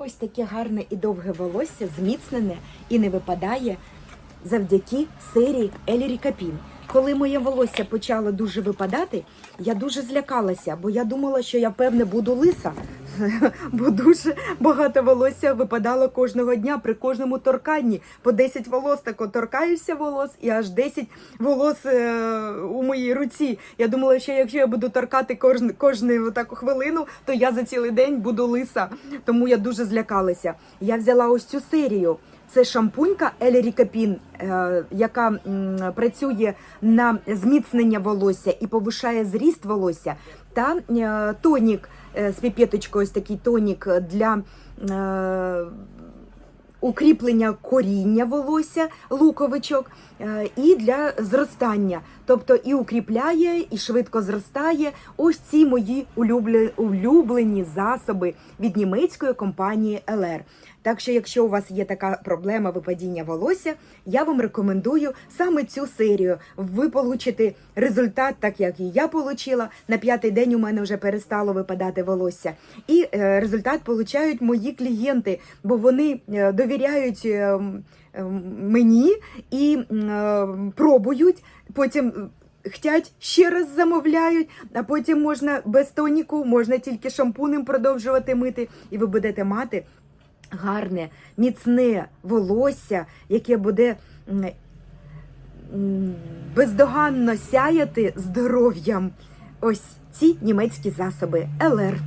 Ось таке гарне і довге волосся, зміцнене і не випадає завдяки серії Елірі Капін. Коли моє волосся почало дуже випадати, я дуже злякалася, бо я думала, що я певне буду лиса, бо дуже багато волосся випадало кожного дня при кожному торканні. По 10 волос тако торкаєшся волос, і аж 10 волос е, у моїй руці. Я думала, що якщо я буду торкати кожну, таку хвилину, то я за цілий день буду лиса. Тому я дуже злякалася. Я взяла ось цю серію. Це шампунька Елері Капін, е, яка працює на зміцнення волосся і повишає зріст волосся, та е, тонік з піпеточкою, ось такий тонік для е, укріплення коріння волосся, луковичок, е, і для зростання. Тобто і укріпляє, і швидко зростає. Ось ці мої улюблені засоби від німецької компанії LR. Так що, якщо у вас є така проблема випадіння волосся, я вам рекомендую саме цю серію. Ви получите результат, так як і я получила. На п'ятий день у мене вже перестало випадати волосся. І е, результат получають мої клієнти, бо вони е, довіряють. е, Мені і пробують, потім Хтять ще раз замовляють, а потім можна без тоніку, можна тільки шампунем продовжувати мити, і ви будете мати гарне, міцне волосся, яке буде бездоганно сяяти здоров'ям. Ось ці німецькі засоби ЛР.